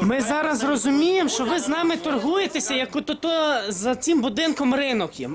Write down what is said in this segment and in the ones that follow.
Ми зараз розуміємо, що ви з нами торгуєтеся, як ото то за цим будинком ринок є.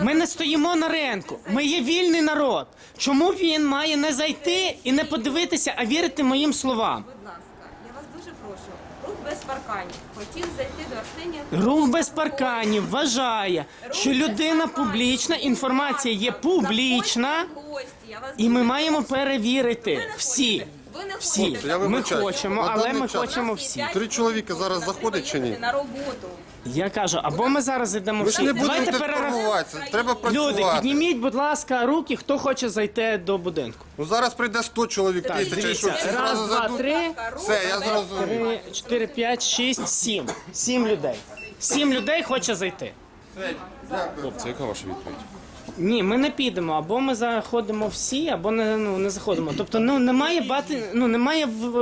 Ми не стоїмо на ринку. Ми є вільний народ. Чому він має не зайти і не подивитися, а вірити моїм словам? Будь ласка, я вас дуже прошу. Рух без парканів. Хотів зайти до Арсенія. Рух без парканів вважає, що людина публічна, інформація є публічна, Заходьте гості, я вас і ми маємо перевірити всі. Ходите. Ви не Всі. Я Ми вибачаюсь. хочемо, На але даний ми час- хочемо всі. Три чоловіка зараз заходять чи ні? На роботу. Я кажу, або ми зараз йдемо Ми ж всі. не будемо Давайте тут перерахуємо. торгуватися, треба Люди, працювати. підніміть, будь ласка, руки, хто хоче зайти до будинку. Ну зараз прийде 100 чоловік, Так, тисяча, і що дивіться, раз, зразу два, зайдуть? три, Все, я зрозумів. три, чотири, п'ять, шість, сім. Сім людей. Сім людей хоче зайти. Хлопці, яка ваша відповідь? Ні, ми не підемо, або ми заходимо всі, або не, ну, не заходимо. Тобто, ну немає бати, ну немає в,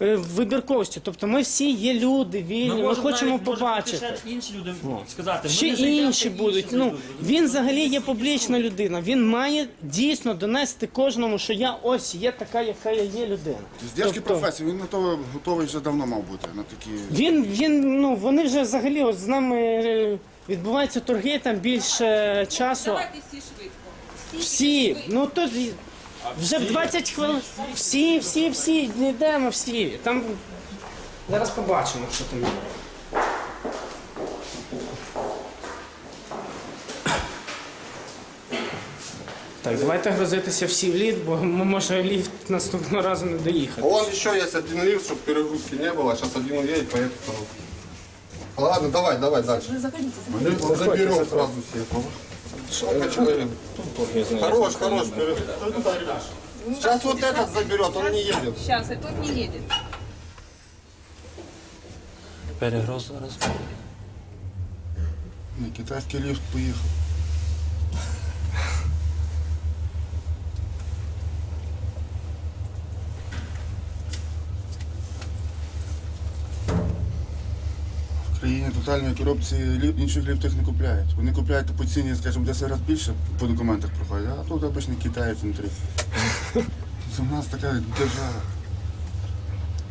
е, вибірковості. Тобто, ми всі є люди, вільні, ми, можемо хочемо навіть, може, побачити. ще інші люди сказати. Ще ми не зайдемо, інші будуть. Ну зайдуть. він взагалі є публічна людина. Він має дійсно донести кожному, що я ось є така, яка я є людина. Здержки Тобто- професії, він на то готовий вже давно мав бути на такі. Він він ну вони вже взагалі от з нами е, відбуваються торги там більше часу. Давайте всі швидко. Всі, ну то вже в 20 хвилин. Всі, всі, всі, йдемо всі. Там зараз побачимо, що там є. Так, давайте грузитися всі в ліфт, бо ми може ліфт наступного разу не доїхати. Вон еще есть один лифт, чтобы перегрузки не было. Сейчас один уедет, поедет второй. Ладно, давай, давай дальше. Мы заберем сразу всех. Сколько человек? Хорош, хорош. Сейчас вот этот заберет, он не едет. Сейчас, и тут не едет. Перегроз зараз. Ні, китайський ліфт поїхав. Тотальної корупції інших ліфтів не купляють. Вони купляють по ціні, скажімо, в 10 разів більше по документах проходять, а тут обичні китаєць внутрі. Це в нас така держава.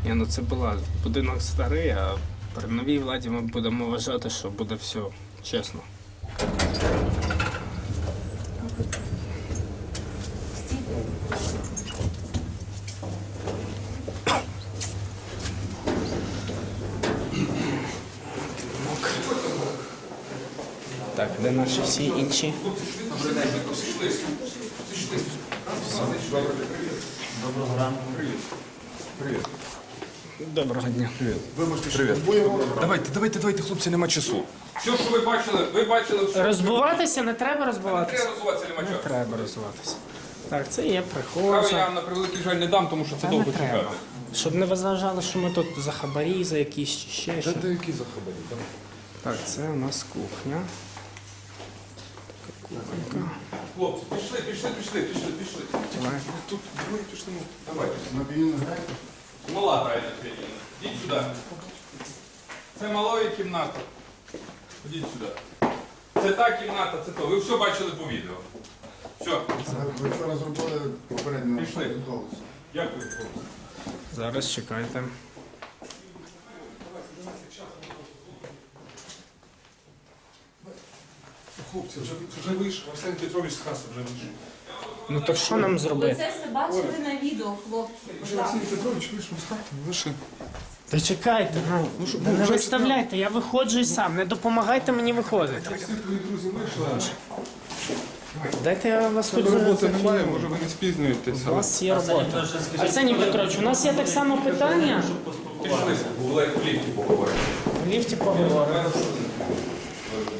Ні, ну це була будинок старий, а при новій владі ми будемо вважати, що буде все чесно. Де всі інші? Доброго дня. Давайте, давайте, давайте, хлопці, нема часу. Все, що ви бачили, ви бачили все. Розбиватися не треба Треба розбиватися. розвиватися нема Не часу. треба розвиватися. Так, це є Кави я прихожа. вам на превеликий жаль не дам, тому що це Та не довго треба. чекати. Щоб не вважали, що ми тут за хабарі, за якісь ще що. Та які захабарі? Так, це у нас кухня. Хлопці, пішли, пішли, пішли, пішли, пішли. Давай. Тут двоє пішли. Давайте. Мобільний грає. Мала грає піаніно. Ідіть сюди. Це малої кімната. Ідіть сюди. Це та кімната, це то. Ви все бачили по відео. Все, Ви вчора зробили попередньо. Пішли. дякую, хлопці. Зараз чекайте. Хлопці, вже, вже вийшов. Арсен Петрович з хаси вже вийшов. Ну так що нам Ви зробити? це все бачили на відео, хлопці. Ласка. Петрович вийшов з хати, лише. Та чекайте, ну, не виставляйте, я виходжу і сам. Не допомагайте мені виходити. Всі твої друзі вийшли. Дайте я вас хоч Роботи немає, може ви не спізнюєтеся. У вас є робота. Арсеній Петрович, у нас є так само питання. Пішли, в ліфті поговоримо. В ліфті поговоримо.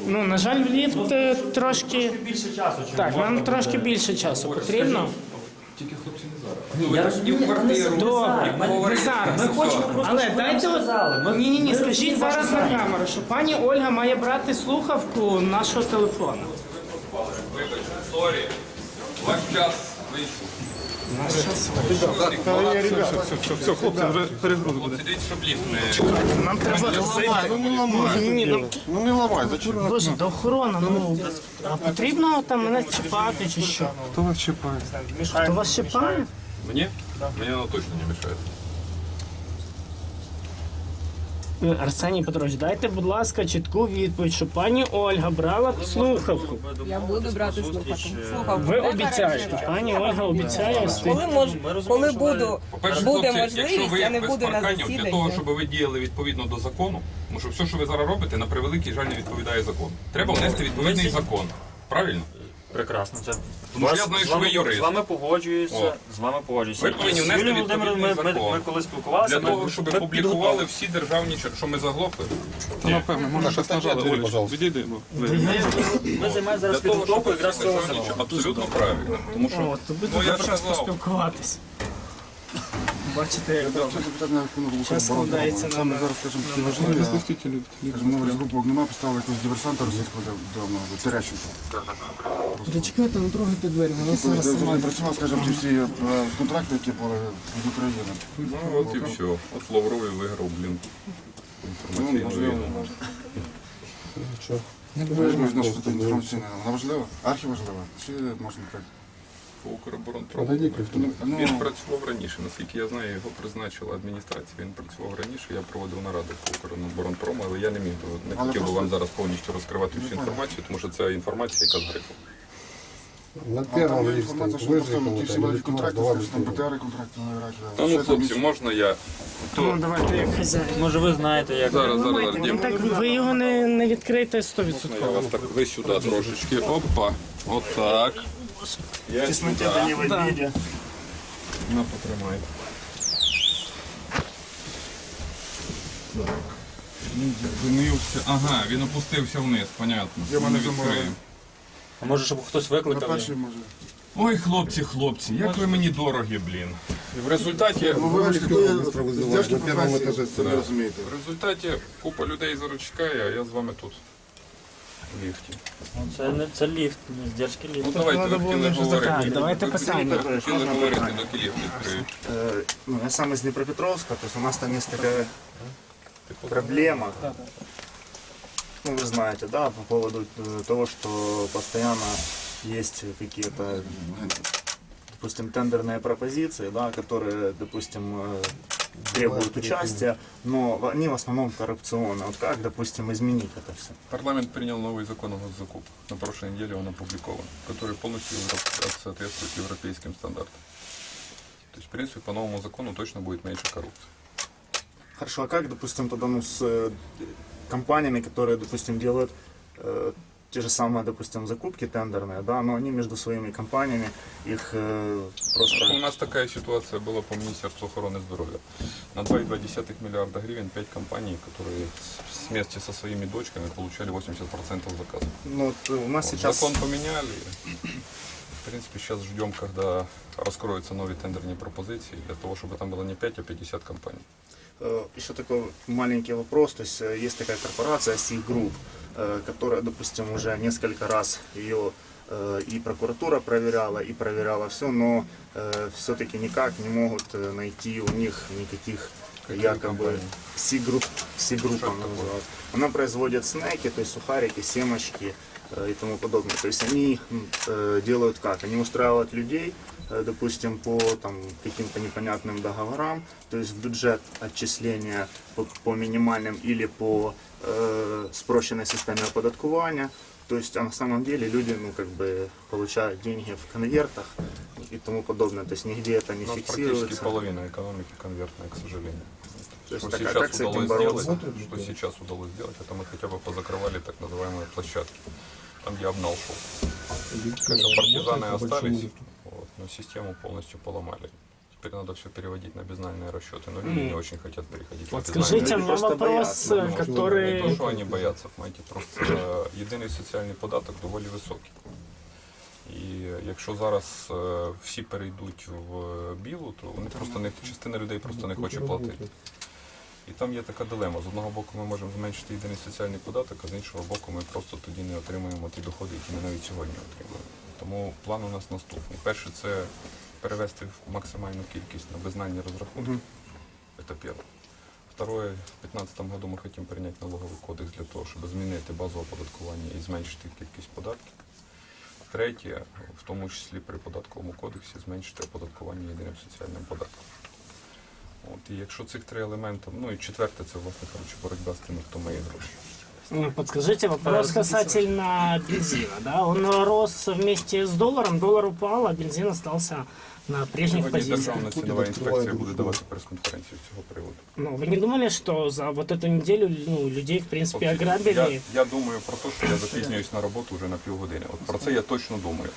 Ну, на жаль, в ліфт е, трошки. Більше часу, чим Так, можна нам буде. трошки більше часу потрібно. Тільки хлопці не зараз. Ну, ви Я так і розумію, в квартиру. Добре, і ми поговорити. зараз. Ми хочемо просто, Але щоб ви нам дайте сказали. Ми- ні, ні, ні, ми скажіть розуміємо зараз на камеру, що пані Ольга має брати слухавку нашого телефону. Вибачте, сорі. Ваш час вийшов. Нам треба ну ну Ну не ламай, зачем? боже, до охорона. Ну а потрібно там мене чіпати чи що? Хто вас чіпає? Хто вас чіпає? Мені? Мені воно точно не мешає. Е, Арсеній Петрович, дайте, будь ласка, чітку відповідь, що пані Ольга брала слухавку. Я буду брати слухавку. Слухавку. Ви обіцяєте, пані Ольга обіцяє. Коли мож... коли буду По-перше, буде хлопці, якщо можливість, ви я не без буду на парканів, для засіданні. того, щоб ви діяли відповідно до закону, тому що все, що ви зараз робите, на превеликий жаль не відповідає закону. Треба внести відповідний закон. Правильно? Прекрасно. Це Тому що я знаю, з що ви вами- юрист. З вами погоджуюся. О. З вами погоджуюся. Ви повинні І з внести Юлією Володимирівною відповідний ми, ми, закон. ми коли спілкувалися, Для ми, того, щоб ми публікували підготували. всі державні чер- що ми заглохли. Напевно, може щось нажали. Олеч, відійди. бо ви- Ми займаємося зараз Для того, щоб підготовкою якраз цього закону. абсолютно правильно. Тому що ну, я ж поспілкуватись. Бачите, як добре. Щас складається на- зараз, немає, поставили якогось диверсанта російського давно, Терещенко. Чекайте, не трогайте двері, вона вже не працював, скажімо, ті всі е, контракти, які були від України. ну от і все. От Лавровий виграв, блін. Ну, Інформаційну можливо, війну. може. Ви ж можна. Вона важлива? Архі важлива? Чи можна так? По Укроборонпрому. Ну, Він працював раніше, наскільки я знаю, його призначила адміністрація. Він працював раніше, я проводив наради по Укроборонпрому, але я не міг не Але хотів би вам зараз повністю розкривати всю інформацію, тому що це інформація, яка з грифу. На первом листе там. БТР контракти Та ну, хлопці, можна я? Ну, давайте як хазяїн. Може ви знаєте, як Зараз, зараз, зараз. Він Дім, так, ви його не, не відкриєте 100%. я вас так ви сюди трошечки. Опа. Отак. Я сюди. На, потримай. Він зупинився. Ага, він опустився вниз, понятно. Я мене Ми відкриємо. А може, щоб хтось На викликав? першій може. Ой, хлопці, хлопці, як ви мені дорогі, блін. І в результаті, Ну, ви бачите, то є Быстро вызывать. здержки На первом професії, этаже самі розумієте. в результаті купа людей зараз чекає, а я з вами тут. В ліфті. Ну, Це не це ліфт, не здержки Ну ліфт. давайте ви хотіли говорити. Так, давайте Ви питання. хотіли говорити, доки ліфт відкриють. Э, ну, я сам из Днепропетровска, то есть у нас там есть такая проблема. Ну, вы знаете, да, по поводу э, того, что постоянно есть какие-то, допустим, тендерные пропозиции, да, которые, допустим, э, требуют участия, но они в основном коррупционные. Вот как, допустим, изменить это все? Парламент принял новый закон о госзакупках. На прошлой неделе он опубликован, который полностью евро- соответствует европейским стандартам. То есть, в принципе, по новому закону точно будет меньше коррупции. Хорошо, а как, допустим, тогда ну, с э, компаниями, которые, допустим, делают э, те же самые, допустим, закупки тендерные, да, но они между своими компаниями их э, У просто... нас такая ситуация была по Министерству охраны здоровья. На 2,2 миллиарда гривен 5 компаний, которые вместе со своими дочками получали 80% заказов. Ну, вот, э, у нас Вот сейчас... Закон поменяли. В принципе, сейчас ждем, когда раскроются новые тендерные пропозиции, для того, чтобы там было не 5, а 50 компаний. Э, Еще такой маленький вопрос. То есть э, есть такая корпорация Sea Group, э, которая, допустим, уже несколько раз ее э, и прокуратура проверяла, и проверяла все, но все-таки никак не могут э, найти у них никаких Какую якобы компанию? Sea Group, sea Group Что она это такое? называется. Она производит снеки, то есть сухарики, семечки э, и тому подобное. То есть они м, э, делают как? Они устраивают людей, э, допустим, по там, каким-то непонятным договорам, то есть в бюджет отчисления по, по минимальным или по э, спрощенной системе оподаткування. То есть а на самом деле люди ну, как бы, получают деньги в конвертах и тому подобное. То есть нигде это не У нас практически фиксируется. половина экономики конвертная, к сожалению. То есть Что так, а сейчас как с этим удалось бороться? сделать, что сейчас удалось сделать, это мы хотя бы позакрывали так называемые площадки, там где обнал шел. Конечно, партизаны остались, вот, но систему полностью поломали. Теперь надо все переводить на безнальные расчеты, но люди не очень хотят переходить на Вот безнальные. скажите Люди мне просто вопрос, боятся, э, Не то, который... що вони бояться, знаєте, просто е, єдиний соціальний податок доволі високий. І якщо зараз е, всі перейдуть в білу, то вони просто не частина людей просто не хоче платити. І там є така дилема. З одного боку, ми можемо зменшити єдиний соціальний податок, а з іншого боку, ми просто тоді не отримуємо ті доходи, які ми навіть сьогодні отримуємо. Тому план у нас наступний. Перше, це перевести в максимальну кількість на безнальні розрахунки. Це перше. Второе, в 2015 году мы хотим принять налоговый кодекс для того, чтобы змінити базу оподаткування і зменшити кількість податків. Третє, в тому числі при податковому кодексі, зменшити оподаткування єдиним соціальним податком. От, і якщо цих три елементи, ну і четверте, це власне кажучи, боротьба з тими, хто має гроші. Ну, Подскажите вопрос касательно бензина. Да? Он рос вместе с долларом, доллар упал, а бензин остался на прежних позициях. Державна цінова інспекція буде давати прес-конференцію з цього приводу. Ну, вы не думали, что за вот эту неделю ну, людей, в принципе, От ограбили? Я, я думаю про те, що я запізнююсь на роботу вже на півгодини. От про це я точно думаю.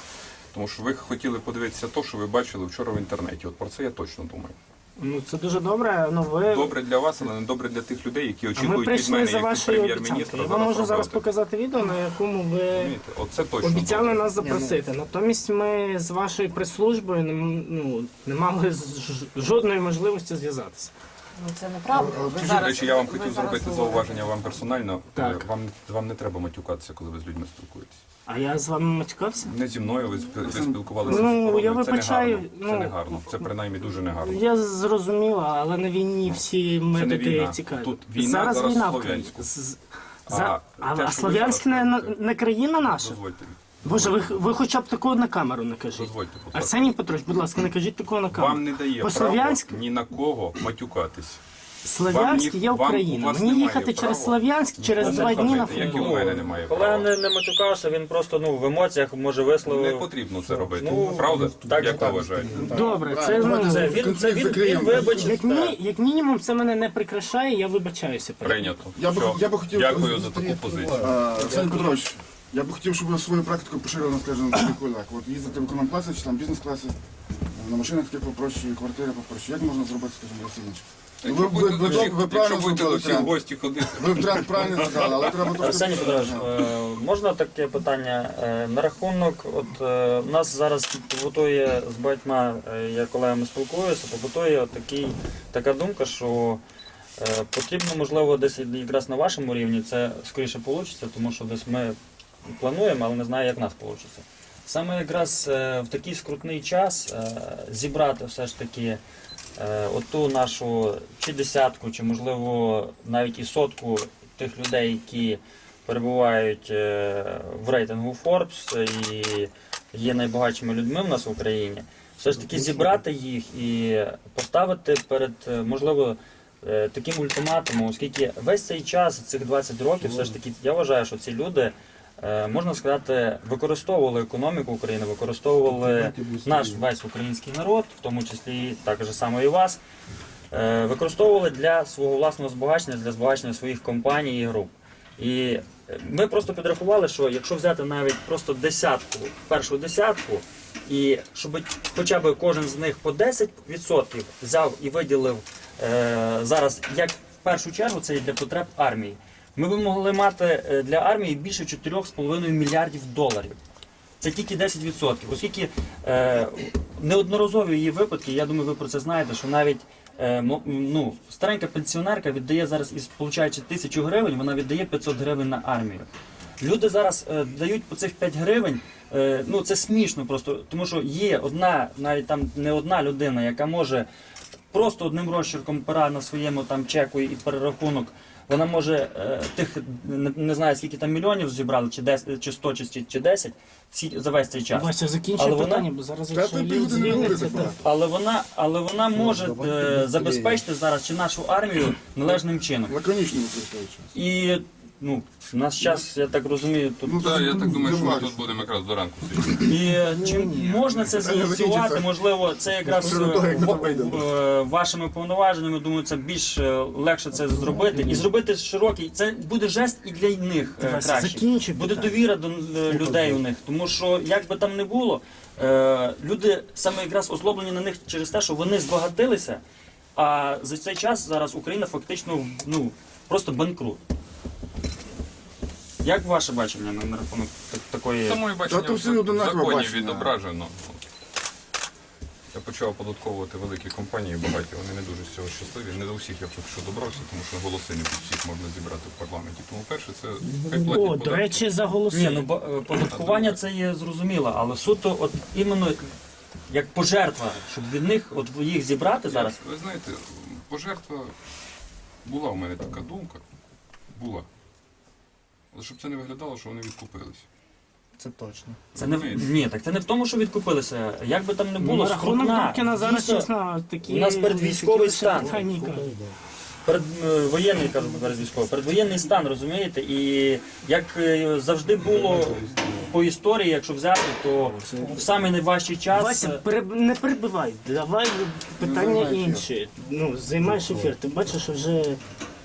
Тому що ви хотіли подивитися те, що ви бачили вчора в інтернеті. От про це я точно думаю. Ну, це дуже добре. Ну, ви... Добре для вас, але не добре для тих людей, які А ми очікують від прийшли мене за як від вашою прем'єр-міністра Я вам можу зараз роботи. показати відео, на якому ви Розумієте? От точно обіцяли добре. нас запросити. Натомість ми з вашою прес-службою не, м- ну, не мали з- ж- жодної можливості зв'язатися. Ну це неправда. Ви До речі, я вам ви хотів зараз зробити говорите. зауваження вам персонально. Так. Е, Вам, вам не треба матюкатися, коли ви з людьми спілкуєтесь. А я з вами матюкався? Не зі мною, ви, ви спілкувалися Ну, з охороною. я Це вибачаю, негарно. ну, Це негарно. Це принаймні дуже негарно. Я зрозуміла, але на війні всі методи війна. цікаві. Тут війна, зараз, зараз війна в Слов'янську. країні. З- А, А, те, а, що ви Слов'янськ не, зараз не, не країна наша? Дозвольте. Боже, ви, ви хоча б такого на камеру не кажіть. Дозвольте, будь ласка. Арсеній Петрович, будь ласка, не кажіть такого на камеру. Вам не дає По права Слов'янськ, ні на кого матюкатись. Слов'янськ є Україна. Мені їхати через. Слов'янськ через Ну, два дні на як і футбол. у мене немає Колега права. не, не матюкався, він просто ну, в емоціях може висловив. Не потрібно це робити. Ну, Правда? так, Як ви так. вважаєте? Добре, це, ну, Це він, це він, він вибачив. як, мі, як мінімум це мене не прикрашає, я вибачаюся. перед. Прийнято. Я би- Все. я би хотів- Дякую за таку позицію. А, Петрович, я би хотів, щоб ви свою практику поширили, скажімо, на колег. От їздити в економ-класи чи там бізнес-класи, на машинах такі попроще, квартири попроще. Як можна зробити, скажімо, розсильніше? Ви, ви, ви, ви, ви якщо правильно будете зробили всіх в тренд. гості ходити, Ви в правильно сказали, але треба трошки... Арсеній Петрович, е, можна таке питання Е, на рахунок? От е, у нас зараз побутує з багатьма е, я колегами спілкуюся, побутує от такий, така думка, що е, потрібно, можливо, десь якраз на вашому рівні це скоріше вийде, тому що десь ми плануємо, але не знаю, як в нас вийде. Саме якраз е, в такий скрутний час е, зібрати все ж таки е, оту нашу чи десятку, чи можливо навіть і сотку тих людей, які перебувають е, в рейтингу Forbes і є найбагатшими людьми в нас в Україні, все ж таки зібрати їх і поставити перед, е, можливо, е, таким ультиматумом, оскільки весь цей час, цих 20 років, все ж таки, я вважаю, що ці люди. Е, Можна сказати, використовували економіку України, використовували наш весь український народ, в тому числі так же само і вас, е, використовували для свого власного збагачення, для збагачення своїх компаній і груп. І ми просто підрахували, що якщо взяти навіть просто десятку, першу десятку, і щоб хоча б кожен з них по 10% взяв і виділив е, зараз, як в першу чергу, це і для потреб армії. Ми б могли мати е, для армії більше 4,5 мільярдів доларів. Це тільки 10%. Оскільки е, неодноразові її випадки, я думаю, ви про це знаєте, що навіть е, ну, старенька пенсіонерка віддає зараз, із получаючи тисячу гривень, вона віддає 500 гривень на армію. Люди зараз е, дають по цих 5 гривень. Е, ну це смішно просто, тому що є одна, навіть там не одна людина, яка може просто одним розчерком пера на своєму там чеку і перерахунок. Вона може е, тих не, не знаю скільки там мільйонів зібрали, чи 10, чи 100, чи, чи 10, всі, за весь цей час. Вася, закінчує Але вона- питання, бо зараз якщо говорити. Але вона, але вона може е, забезпечити зараз чи нашу армію належним чином. Лаконічно. І ну, в наш час, я так розумію, тут Ну, Так, я так думаю, що ми тут будемо якраз до ранку сидіти. І чи можна це зініціювати? Можливо, це якраз е, е, вашими повноваженнями, думаю, це більш е, легше це зробити. І зробити широкий. Це буде жест і для них е, краще. Буде довіра до е, людей у них. Тому що як би там не було, е, люди саме якраз озлоблені на них через те, що вони збагатилися. А за цей час зараз Україна фактично ну просто банкрут. Як ваше бачення на, на рахунок так- такої? Це моє бачення Та то всі в законі бачення. відображено. Я почав оподатковувати великі компанії, багаті, вони не дуже з цього щасливі. Не до всіх я поки що добрався, тому що голоси не від всіх можна зібрати в парламенті. Тому перше, це хай платять О, податки. до речі, за голоси. Ні, ну ба- е, податкування це є зрозуміло, але суто, от іменно як пожертва, щоб від них от їх зібрати зараз. Ви знаєте, пожертва була у мене така думка. Була. Але щоб це не виглядало, що вони відкупились. Це точно. Це не в- ні, так це не в тому, що відкупилися. Як би там не було, Ну, скрутна. Дубкіна зараз, Дійсно, чесно, такі... у нас передвійськовий стан. Кажу. перед е, воєнний кажу перед військовий, передвоєнний стан, розумієте? І як е, завжди було по історії, якщо взяти, то в самий найважчий час. Вася, е, переб- не перебивай, давай питання інші. Ну, займаєш ефір, ти бачиш, що вже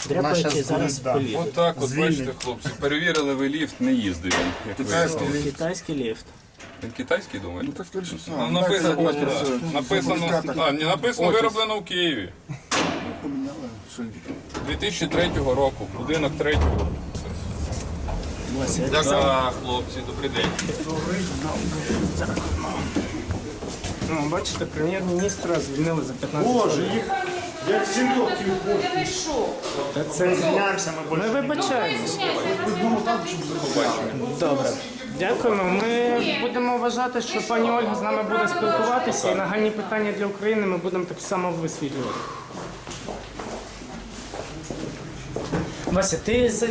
дряпаючи зараз да. поліз. От так, от бачите, хлопці, перевірили ви ліфт, не їздив він. Як. Китайський ліфт. Він китайський Ну так скоріше все. Ну, написано, написано, а, не написано вироблено в Києві. Поміняли. Що? 2003 року, будинок третього. Вася, Так, хлопці, добрий день. Ну, бачите, прем'єр-міністра звільнили за 15 Боже, їх як Та це... Звільняємося, ми Ми більше вибачаємось. Добре. Дякуємо. Ми будемо вважати, що пані Ольга з нами буде спілкуватися і нагальні питання для України ми будемо так само висвітлювати. Вася, ти за-